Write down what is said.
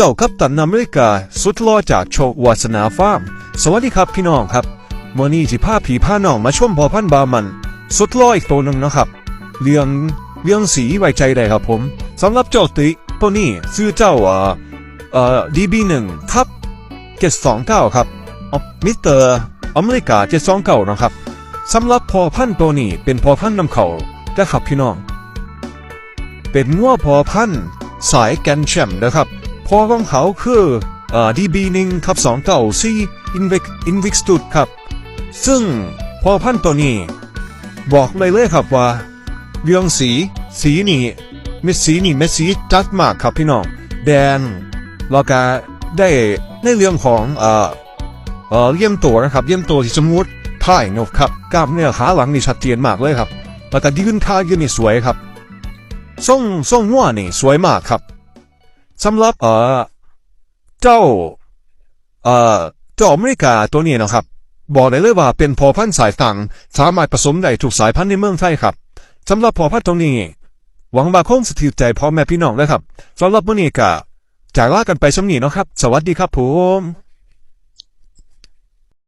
เจ้ากัปตันอเมริกาสุดล่อจากโชควาสนาฟาร์ม สวัสดีครับพี่น้องครับมื่อนี้สิพาผีพาน้องมาชมพอพันบามัน สุดล่ออีกตัวหนึ่งนะครับ เรื่องเรื่องสีไว้ใจได้ครับผมสำหรับเจ้าติตัวนี้ชื่อเจ้าเอ่อเอ่อ DB1 ทับ729ครับมิสเตอร์อเมริกา729นะครับสำหรับพอพันตัวนี้เป็นพอพันนำเขานะครับพี่น้อง เป็นงัวพอพันสายแกนแชมนะครับ พอของเขาคืออ่อ DB1 ครับ294 Invic Invic Stud ครับ ซึ่งพอพันตัวนี้ บอกเลยเลยครับว่า เรื่องสี สีนี่เม็ดสีนี่เม็ดสีจัดมากครับพี่น้อง แดงแล้วก็ได้ในเรื่องของเอ่อเอ่อเยี่ยมตัวนะครับ เยี่ยมตัวที่สมูทท่ายนกครับกล้ามเนื้อขาหลังนี่ชัดเจนมากเลยครับแล้วก็ยืนท่ายืนนี่สวยครับทรงทรงหัวนี่สวยมากครับ สำหรับเอ่อเจ้าเอ่อเจ้าอเมริกาตัวนี้นะครับ บอกได้เลยว่าเป็นพอพันธุ์สายต่างสามารถผสมได้ทุกสายพันธุ์ในเมืองไทยครับสำหรับพอพันธุ์ตรงนี้ หวังว่าคงสถิตใจพ่อแม่พี่น้องนะครับสำหรับมื้อนี้ก็จากลากันไปสำนีนะครับ สวัสดีครับผม